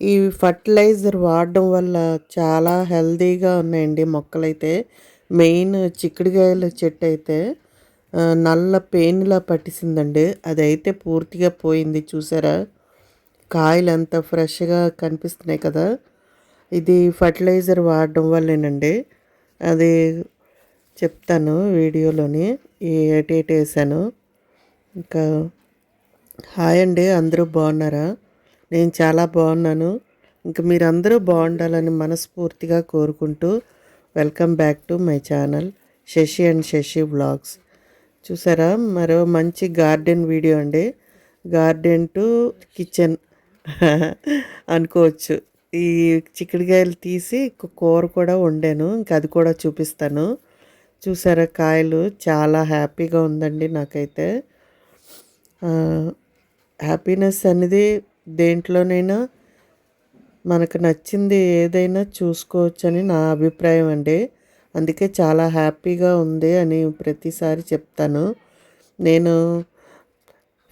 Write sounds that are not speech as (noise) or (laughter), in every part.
ఈ ఫర్టిలైజర్ వాడడం వల్ల చాలా హెల్తీగా ఉన్నాయండి మొక్కలైతే. మెయిన్ చిక్కుడుకాయల చెట్టు అయితే నల్ల పేనులా పట్టేసిందండి. అదైతే పూర్తిగా పోయింది చూసారా? కాయలు అంతా ఫ్రెష్గా కనిపిస్తున్నాయి కదా. ఇది ఫర్టిలైజర్ వాడడం వల్లేనండి. అది చెప్తాను వీడియోలోని ఈ ఏటేటి వేసాను. ఇంకా హాయ్ అండి అందరూ బాగున్నారా? నేను చాలా బాగున్నాను. ఇంకా మీరందరూ బాగుండాలని మనస్ఫూర్తిగా కోరుకుంటూ welcome back to my channel Shashi and Shashi vlogs చూసారా? మరో మంచి గార్డెన్ వీడియో అండి. గార్డెన్ టు కిచెన్ (laughs) అనుకోవచ్చు. ఈ చిక్కుడుకాయలు తీసి కూర కూడా వండాను. ఇంకా అది కూడా చూపిస్తాను. చూసారా? కాయలు చాలా హ్యాపీగా ఉందండి నాకైతే. హ్యాపీనెస్ అనేది దేంట్లోనైనా మనకు నచ్చింది ఏదైనా చూసుకోవచ్చని నా అభిప్రాయం అండి. అందుకే చాలా హ్యాపీగా ఉంది అని ప్రతిసారి చెప్తాను. నేను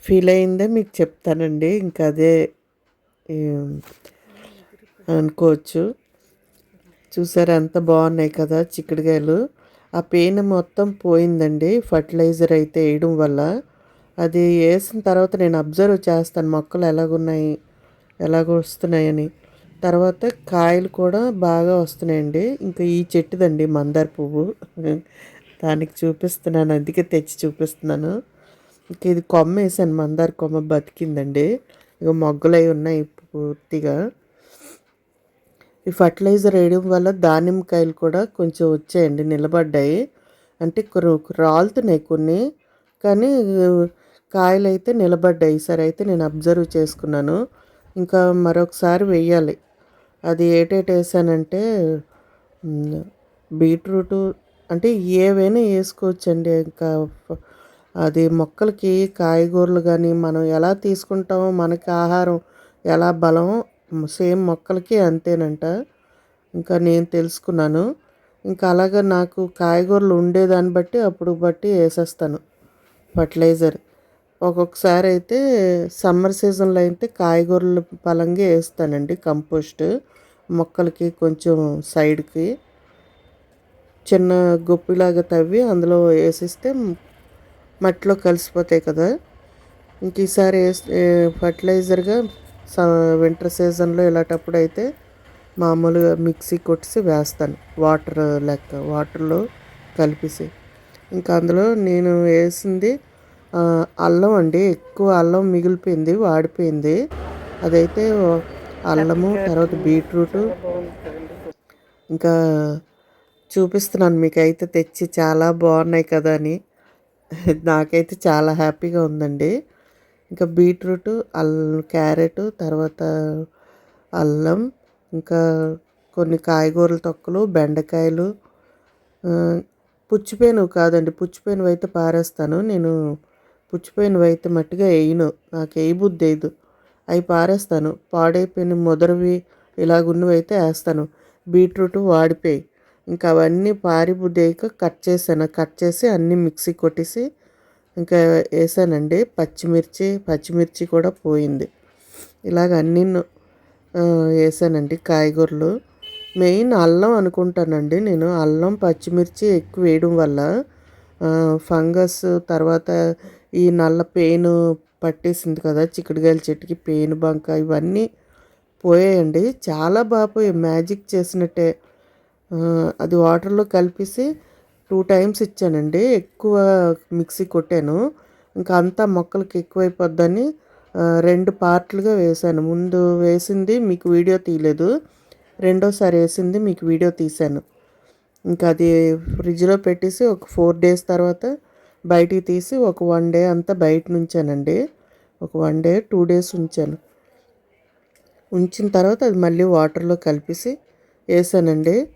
ఫీల్ అయిందే మీకు చెప్తానండి. ఇంకా అదే అనుకోవచ్చు. చూసారు ఎంత బాగున్నాయి కదా చిక్కుడుకాయలు. ఆ పెయిన్ మొత్తం పోయిందండి. ఫర్టిలైజర్ అయితే వేయడం వల్ల. అది వేసిన తర్వాత నేను అబ్జర్వ్ చేస్తాను మొక్కలు ఎలాగున్నాయి ఎలాగ వస్తున్నాయని. తర్వాత కాయలు కూడా బాగా వస్తున్నాయండి. ఇంకా ఈ చెట్టుదండి మందార పువ్వు. దానికి చూపిస్తున్నాను అందుకే తెచ్చి చూపిస్తున్నాను. ఇంక ఇది కొమ్మ వేసాను మందార కొమ్మ బతికిందండి. ఇక మొగ్గలై ఉన్నాయి పూర్తిగా. ఈ ఫర్టిలైజర్ వేయడం వల్ల దానిమ్మకాయలు కూడా కొంచెం వచ్చాయండి నిలబడ్డాయి. అంటే రాలుతున్నాయి కొన్ని కానీ కాయలు అయితే నిలబడ్డాయి. ఈసారి అయితే నేను అబ్జర్వ్ చేసుకున్నాను. ఇంకా మరొకసారి వెయ్యాలి. అది ఏటేటి వేసానంటే బీట్రూటు అంటే ఏవైనా వేసుకోవచ్చండి. ఇంకా అది మొక్కలకి కాయగూరలు కానీ మనం ఎలా తీసుకుంటామో మనకి ఆహారం ఎలా బలం సేమ్ మొక్కలకి అంతేనంట. ఇంకా నేను తెలుసుకున్నాను. ఇంకా అలాగా నాకు కాయగూరలు ఉండేదాన్ని బట్టి అప్పుడు బట్టి వేసేస్తాను. ఫర్టిలైజర్. ఒక్కొక్కసారి అయితే సమ్మర్ సీజన్లో అయితే కాయగూరల పలంగా వేస్తానండి కంపోస్ట్. మొక్కలకి కొంచెం సైడ్కి చిన్న గొప్పిలాగా తవ్వి అందులో వేసిస్తే మట్టిలో కలిసిపోతాయి కదా. ఇంక ఈసారి ఫర్టిలైజర్గా స వింటర్ సీజన్లో ఇలాంటప్పుడు అయితే మామూలుగా మిక్సీ కొట్టేసి వేస్తాను. వాటర్ లెక్క వాటర్లో కలిపేసి. ఇంకా అందులో నేను వేసింది అల్లం అండి ఎక్కువ అల్లం మిగిలిపోయింది వాడిపోయింది. అదైతే అల్లము తర్వాత బీట్రూట్. ఇంకా చూపిస్తున్నాను మీకు అయితే తెచ్చి చాలా బాగున్నాయి కదా అని. (laughs) నాకైతే చాలా హ్యాపీగా ఉందండి. ఇంకా బీట్రూట్ అల్లం క్యారెట్ తర్వాత అల్లం ఇంకా కొన్ని కాయగూరల తొక్కలు బెండకాయలు. పుచ్చిపోయినవి కాదండి పుచ్చిపోయినవి అయితే పారేస్తాను. నేను పుచ్చిపోయినవి అయితే మట్టిగా వేయను నాకు వేయ బుద్ధి వేయదు అవి పారేస్తాను. పాడైపోయిన ముదరవి ఇలాగున్నవి అయితే వేస్తాను బీట్రూట్ వాడిపోయి. ఇంకా అవన్నీ పారి బుద్ధి వేయక కట్ చేశాను. కట్ చేసి అన్నీ మిక్సీ కొట్టేసి ఇంకా వేసానండి పచ్చిమిర్చి పచ్చిమిర్చి కూడా పోయింది. ఇలాగ అన్నీ వేసానండి కాయగూరలు. మెయిన్ అల్లం అనుకుంటానండి నేను. అల్లం పచ్చిమిర్చి ఎక్కువ వేయడం వల్ల ఫంగస్ తర్వాత ఈ నల్ల పెయిన్ పట్టేసింది కదా చిక్కుడుకాయల చెట్టుకి పేను బంక ఇవన్నీ పోయాయండి. చాలా బాగా మ్యాజిక్ చేసినట్టే. అది వాటర్లో కలిపేసి టూ టైమ్స్ ఇచ్చానండి. ఎక్కువ మిక్సీ కొట్టాను. ఇంకా అంతా మొక్కలకి ఎక్కువైపోద్దని రెండు పార్ట్లుగా వేసాను ముందు వేసింది మీకు వీడియో తీయలేదు రెండోసారి వేసింది మీకు వీడియో తీశాను. ఇంకా అది ఫ్రిడ్జ్లో పెట్టేసి ఒక ఫోర్ డేస్ తర్వాత బయటికి తీసి ఒక వన్ డే అంతా బయట నుంచానండి. ఒక వన్ డే టూ డేస్ ఉంచాను. ఉంచిన తర్వాత అది మళ్ళీ వాటర్లో కలిపేసి వేసానండి.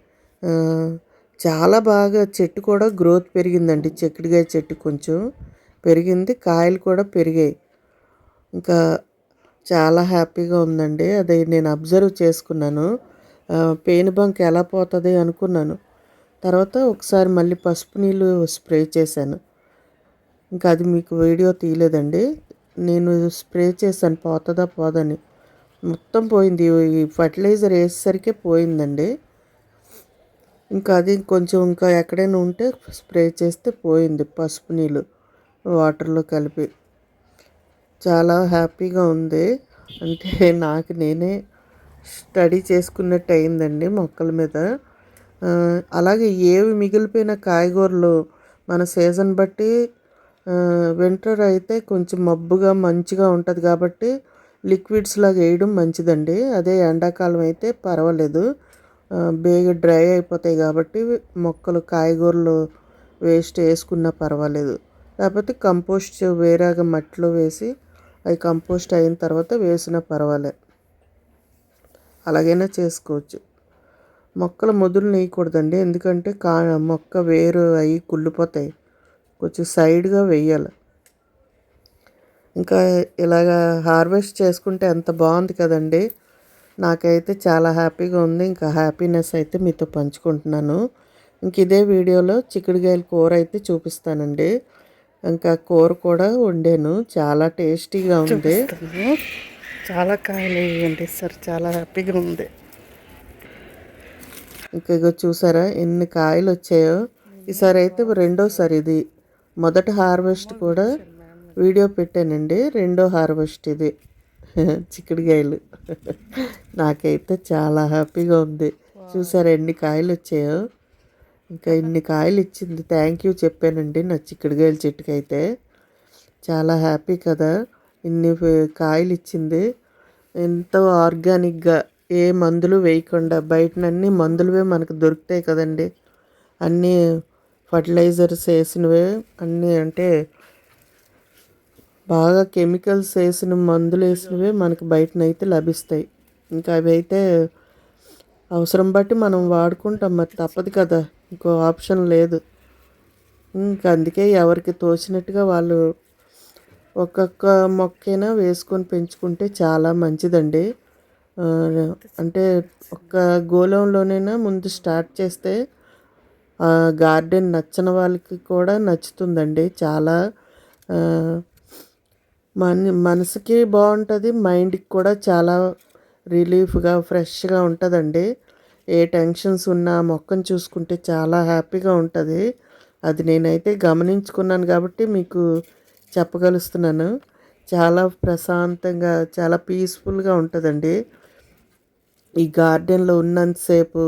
చాలా బాగా చెట్టు కూడా గ్రోత్ పెరిగిందండి. చిక్కుడుకాయ చెట్టు కొంచెం పెరిగింది కాయలు కూడా పెరిగాయి. ఇంకా చాలా హ్యాపీగా ఉందండి. అది నేను అబ్జర్వ్ చేసుకున్నాను. ఆ, పేను బంక్ ఎలా పోతుంది అనుకున్నాను. తర్వాత ఒకసారి మళ్ళీ పసుపు నీళ్ళు స్ప్రే చేశాను. ఇంకా అది మీకు వీడియో తీయలేదండి. నేను స్ప్రే చేశాను పోతుందా పోదని. మొత్తం పోయింది. ఈ ఫర్టిలైజర్ వేసేసరికి పోయిందండి. ఇంకా అది కొంచెం ఇంకా ఎక్కడైనా ఉంటే స్ప్రే చేస్తే పోయింది పసుపు నీళ్ళు వాటర్లో కలిపి. చాలా హ్యాపీగా ఉంది. అంటే నాకు నేనే స్టడీ చేసుకున్నట్టు అయిందండి మొక్కల మీద. అలాగే ఏవి మిగిలిపోయిన కాయగూరలు మన సీజన్ బట్టి వింటర్ అయితే కొంచెం మబ్బుగా మంచిగా ఉంటుంది కాబట్టి లిక్విడ్స్ లాగా వేయడం మంచిదండి. అదే ఎండాకాలం అయితే పర్వాలేదు. బేగ డ్రై అయిపోతాయి కాబట్టి మొక్కలు కాయగూరలు వేస్ట్ వేసుకున్నా పర్వాలేదు. లేకపోతే కంపోస్ట్ వేరేగా మట్టిలో వేసి అవి కంపోస్ట్ అయిన తర్వాత వేసినా పర్వాలే. అలాగైనా చేసుకోవచ్చు. మొక్కల మొదలు నేయకూడదండి. ఎందుకంటే కా మొక్క వేరు అవి కుళ్ళిపోతాయి. కొంచెం సైడ్గా వేయాలి ఇంకా ఇలాగా హార్వెస్ట్ చేసుకుంటే ఎంత బాగుంది కదండి. నాకైతే చాలా హ్యాపీగా ఉంది. ఇంకా హ్యాపీనెస్ అయితే మీతో పంచుకుంటున్నాను. ఇంక ఇదే వీడియోలో చిక్కుడుకాయల కూర అయితే చూపిస్తానండి. ఇంకా కూర కూడా వండాను. చాలా టేస్టీగా ఉంది. చాలా కాయలు వేయండి సార్. చాలా హ్యాపీగా ఉంది. ఇంకా ఇగో చూసారా ఎన్ని కాయలు వచ్చాయో. ఈసారి అయితే రెండోసారి ఇది. మొదటి హార్వెస్ట్ కూడా వీడియో పెట్టానండి. రెండో హార్వెస్ట్ ఇది. చిక్కుడుకాయలు. నాకైతే చాలా హ్యాపీగా ఉంది. చూసారా ఎన్ని కాయలు వచ్చాయో? ఇంకా ఇన్ని కాయలు ఇచ్చింది. థ్యాంక్ యూ చెప్పానండి నా చిక్కుడుకాయల చెట్టుకైతే. చాలా హ్యాపీ కదా. ఇన్ని కాయలు ఇచ్చింది. ఎంతో ఆర్గానిక్గా ఏ మందులు వేయకుండా బయటనన్నీ మందులువే మనకు దొరుకుతాయి కదండి. అన్నీ ఫర్టిలైజర్స్ వేసినవే అన్నీ అంటే బాగా కెమికల్స్ వేసిన మందులు వేసినవే మనకు బయటనైతే లభిస్తాయి. ఇంకా అవి అయితే అవసరం బట్టి మనం వాడుకుంటాం మరి తప్పదు కదా. ఇంకో ఆప్షన్ లేదు. ఇంకా అందుకే ఎవరికి తోచినట్టుగా వాళ్ళు ఒక్కొక్క మొక్కైనా వేసుకొని పెంచుకుంటే చాలా మంచిదండి. అంటే ఒక్క గోళంలోనైనా ముందు స్టార్ట్ చేస్తే గార్డెన్ నచ్చని వాళ్ళకి కూడా నచ్చుతుందండి. చాలా మన మనసుకి బాగుంటుంది మైండ్కి కూడా చాలా రిలీఫ్గా ఫ్రెష్గా ఉంటుందండి. ఏ టెన్షన్స్ ఉన్నా మొక్కను చూసుకుంటే చాలా హ్యాపీగా ఉంటుంది. అది నేనైతే గమనించుకున్నాను కాబట్టి మీకు చెప్పగలుస్తున్నాను. చాలా ప్రశాంతంగా చాలా పీస్ఫుల్గా ఉంటుందండి. ఈ గార్డెన్లో ఉన్నంతసేపు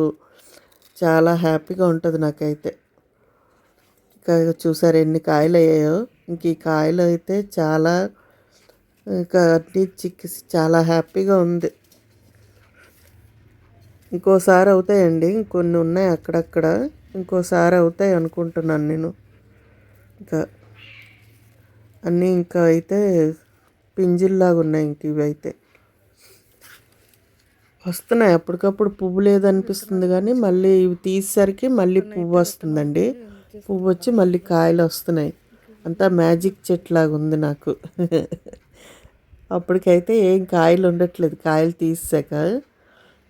చాలా హ్యాపీగా ఉంటుంది నాకైతే. ఇంకా చూసారు ఎన్ని కాయలు అయ్యాయో ఇంక ఈ కాయలు అయితే చాలా ఇంకా అన్నీ చిక్కిసి చాలా హ్యాపీగా ఉంది. ఇంకోసారి అవుతాయండి ఇంకొన్ని ఉన్నాయి అక్కడక్కడ. ఇంకోసారి అవుతాయి అనుకుంటున్నాను నేను. ఇంకా అన్నీ ఇంకా అయితే పింజిల్లాగా ఉన్నాయి ఇంక ఇవి అయితే వస్తున్నాయి. అప్పటికప్పుడు పువ్వు లేదనిపిస్తుంది కానీ మళ్ళీ ఇవి తీసేసరికి మళ్ళీ పువ్వు వస్తుందండి. పువ్వు వచ్చి మళ్ళీ కాయలు వస్తున్నాయి. అంతా మ్యాజిక్ చెట్లాగా ఉంది నాకు. అప్పటికైతే ఏం కాయలు ఉండట్లేదు. కాయలు తీసాక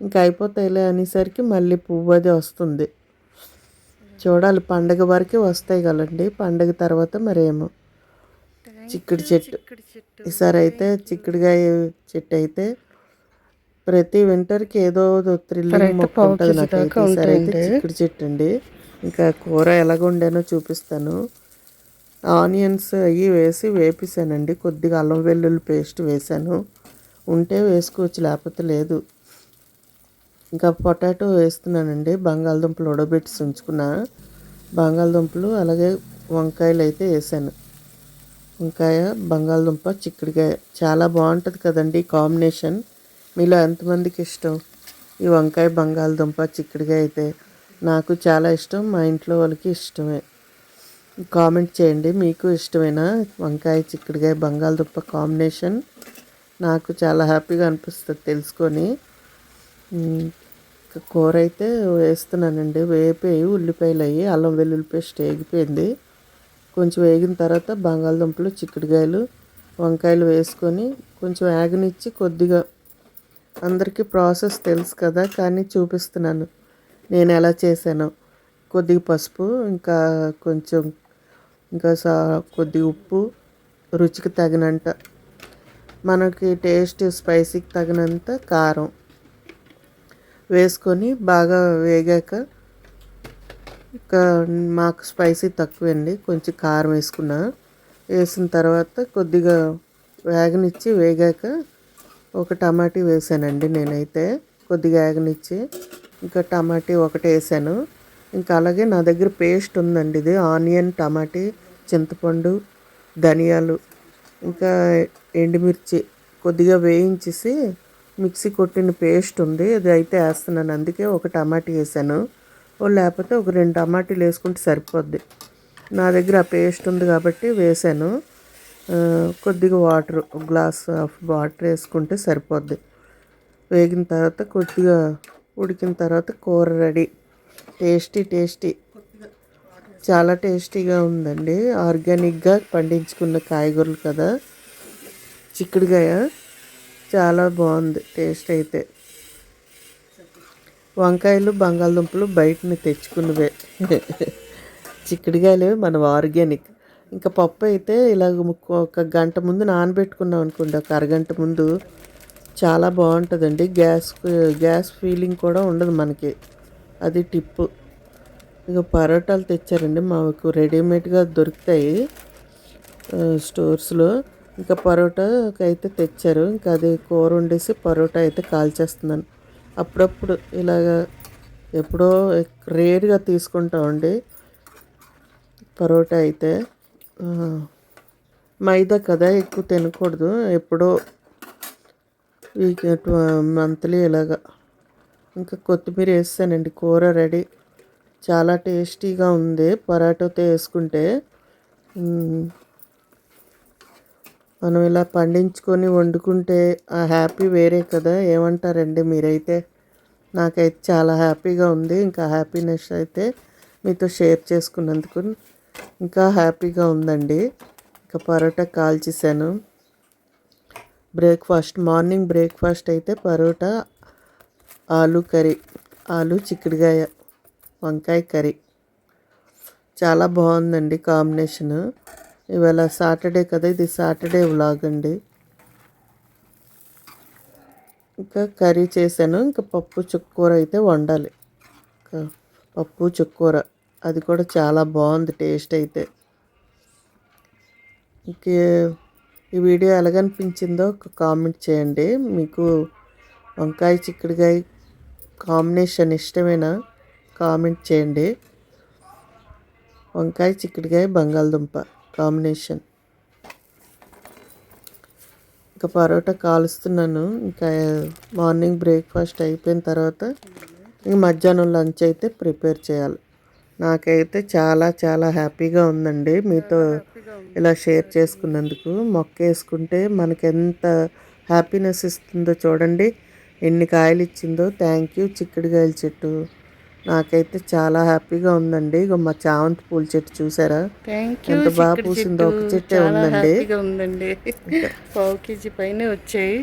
ఇంకా అయిపోతాయిలే అనేసరికి మళ్ళీ పువ్వు అది వస్తుంది. చూడాలి. పండగ వరకే వస్తాయి కదండి. పండగ తర్వాత మరేమో. చిక్కుడు చెట్టు. ఈసారి అయితే చిక్కుడుకాయ చెట్టు అయితే ప్రతి వింటర్కి ఏదో థ్రిల్లింగ్ మొక్క ఉంటుంది నాకైతే. ఈసారి అయితే చిక్కుడు చెట్టు అండి ఇంకా కూర ఎలాగ వండానో చూపిస్తాను. ఆనియన్స్ అవి వేసి వేపిసానండి. కొద్దిగా అల్లం వెల్లుల్లి పేస్ట్ వేసాను. ఉంటే వేసుకోవచ్చు లేకపోతే లేదు. ఇంకా పొటాటో వేస్తున్నానండి. బంగాళదుంపలు ఉడబెట్టి ఉంచుకున్న. బంగాళదుంపలు అలాగే వంకాయలు అయితే వేసాను. వంకాయ బంగాళదుంప చిక్కుడుకాయ. చాలా బాగుంటుంది కదండి కాంబినేషన్. మీలో ఎంతమందికి ఇష్టం? ఈ వంకాయ బంగాళదుంప చిక్కుడుకాయ అయితే నాకు చాలా ఇష్టం. మా ఇంట్లో వాళ్ళకి ఇష్టమే. కామెంట్ చేయండి. మీకు ఇష్టమేనా? వంకాయ చిక్కుడుకాయ బంగాళదుంప కాంబినేషన్ నాకు చాలా హ్యాపీగా అనిపిస్తుంది తెలుసుకొని. కూర అయితే వేస్తున్నానండి. వేపేయి ఉల్లిపాయలు అయ్యి అల్లం వెల్లుల్లి పేస్ట్ వేగిపోయింది. కొంచెం వేగిన తర్వాత బంగాళదుంపలు చిక్కుడుకాయలు వంకాయలు వేసుకొని కొంచెం వేగనిచ్చి కొద్దిగా అందరికీ ప్రాసెస్ తెలుసు కదా కానీ చూపిస్తున్నాను. నేను ఎలా చేశానో. కొద్దిగా పసుపు ఇంకా కొంచెం ఇంకా సా కొద్దిగా ఉప్పు రుచికి తగినంత. మనకి టేస్ట్ స్పైసీకి తగినంత కారం వేసుకొని బాగా వేగాక ఇంకా మాకు స్పైసీ తక్కువండి కొంచెం కారం వేసుకున్నా. వేసిన తర్వాత కొద్దిగా వేగనిచ్చి వేగాక ఒక టమాటీ వేసానండి నేనైతే. కొద్దిగా ఆగనిచ్చి ఇంకా టమాటీ ఒకటి వేసాను. ఇంకా అలాగే నా దగ్గర పేస్ట్ ఉందండి ఇది. ఆనియన్ టమాటీ చింతపండు ధనియాలు ఇంకా ఎండుమిర్చి కొద్దిగా వేయించేసి మిక్సీ కొట్టిన పేస్ట్ ఉంది. అది అయితే వేస్తున్నాను. అందుకే ఒక టమాటీ వేసాను. ఓ లేకపోతే ఒక రెండు టమాటీలు వేసుకుంటే సరిపోద్ది. నా దగ్గర ఆ పేస్ట్ ఉంది కాబట్టి వేసాను. కొద్దిగా వాటర్ గ్లాస్ ఆఫ్ వాటర్ వేసుకుంటే సరిపోద్ది. వేగిన తర్వాత కొద్దిగా ఉడికిన తర్వాత కూర రెడీ. Tasty tasty. చాలా టేస్టీగా ఉందండి. ఆర్గానిక్గా పండించుకున్న కాయగూరలు కదా. చిక్కుడుకాయ చాలా బాగుంది టేస్ట్ అయితే. వంకాయలు బంగాళదుంపలు బయటని తెచ్చుకున్నవే. చిక్కుడుగాయలు మనం ఆర్గానిక్. ఇంకా పప్పు అయితే ఇలాగ ఒక గంట ముందు నానబెట్టుకున్నాం అనుకోండి ఒక అరగంట ముందు చాలా బాగుంటుందండి. గ్యాస్ గ్యాస్ ఫీలింగ్ కూడా ఉండదు మనకి. అది టిప్పు. ఇక పరోటాలు తెచ్చారండి మాకు రెడీమేడ్గా దొరుకుతాయి స్టోర్స్లో. ఇంకా పరోటాకి అయితే తెచ్చారు. ఇంకా అది కూర వండేసి పరోటా అయితే కాల్చేస్తున్నాను. అప్పుడప్పుడు ఇలాగా ఎప్పుడో రేర్గా తీసుకుంటామండి పరోటా అయితే. మైదా కదా ఎక్కువ తినకూడదు. ఎప్పుడో వీక్ మంత్లీ ఇలాగా. ఇంకా కొత్తిమీర వేస్తానండి కూర రెడీ. చాలా టేస్టీగా ఉంది. పరాటోతో వేసుకుంటే మనం ఇలా పండించుకొని వండుకుంటే ఆ హ్యాపీ వేరే కదా. ఏమంటారండి మీరైతే? నాకైతే చాలా హ్యాపీగా ఉంది. ఇంకా హ్యాపీనెస్ అయితే మీతో షేర్ చేసుకున్నందుకు ఇంకా హ్యాపీగా ఉందండి. ఇంకా పరోటా కాల్చేసాను బ్రేక్ఫాస్ట్ మార్నింగ్ బ్రేక్ఫాస్ట్ అయితే పరోటా ఆలు కర్రీ ఆలు చిక్కుడుకాయ వంకాయ కర్రీ. చాలా బాగుందండి కాంబినేషన్. ఇవాళ సాటర్డే కదా ఇది సాటర్డే వ్లాగ్ అండి. ఇంకా కర్రీ చేశాను. ఇంకా పప్పు చుక్కూర అయితే వండాలి. ఇంకా పప్పు చుక్కూర. అది కూడా చాలా బాగుంది టేస్ట్ అయితే. ఇంకే ఈ వీడియో ఎలాగనిపించిందో ఒక కామెంట్ చేయండి. మీకు వంకాయ చిక్కుడుకాయ కాంబినేషన్ ఇష్టమేనా కామెంట్ చేయండి. వంకాయ చిక్కుడుకాయ బంగాళదుంప కాంబినేషన్. ఇంకా పరోటా కాలుస్తున్నాను. ఇంకా మార్నింగ్ బ్రేక్ఫాస్ట్ అయిపోయిన తర్వాత ఇంక మధ్యాహ్నం లంచ్ అయితే ప్రిపేర్ చేయాలి. నాకైతే చాలా చాలా హ్యాపీగా ఉందండి. మీతో ఇలా షేర్ చేసుకున్నందుకు మొక్క వేసుకుంటే మనకి ఎంత హ్యాపీనెస్ ఇస్తుందో చూడండి. ఎన్ని కాయలు ఇచ్చిందో. Thank you. చిక్కుడుకాయల చెట్టు. నాకైతే చాలా హ్యాపీగా ఉందండి. ఇగో మా చామంతి పూల చెట్టు చూసారా? ఎంత బాగా పూసిందో. ఒక చెట్టే. ఉందండి. ఉందండి. పావు కేజీ పైన వచ్చాయి.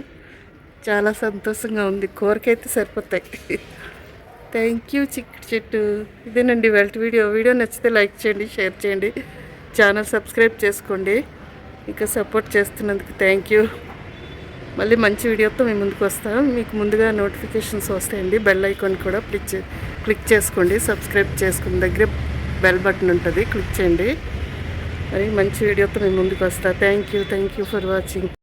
చాలా సంతోషంగా ఉంది. కూరకైతే సరిపోతాయి. థ్యాంక్ యూ చిక్కుడు చెట్టు. ఇదేనండి వెల్ట్ వీడియో. వీడియో నచ్చితే లైక్ చేయండి షేర్ చేయండి. ఛానల్ సబ్స్క్రైబ్ చేసుకోండి. ఇంకా సపోర్ట్ చేస్తున్నందుకు థ్యాంక్ యూ మళ్ళీ మంచి వీడియోతో మేము ముందుకు వస్తాం. మీకు ముందుగా నోటిఫికేషన్స్ వస్తాయండి. బెల్ ఐకాన్ కూడా క్లిక్ క్లిక్ చేసుకోండి. సబ్స్క్రైబ్ చేసుకున్న దగ్గర బెల్ బటన్ ఉంటుంది. క్లిక్ చేయండి. మరి మంచి వీడియోతో మేము ముందుకు వస్తా. Thank you thank you for watching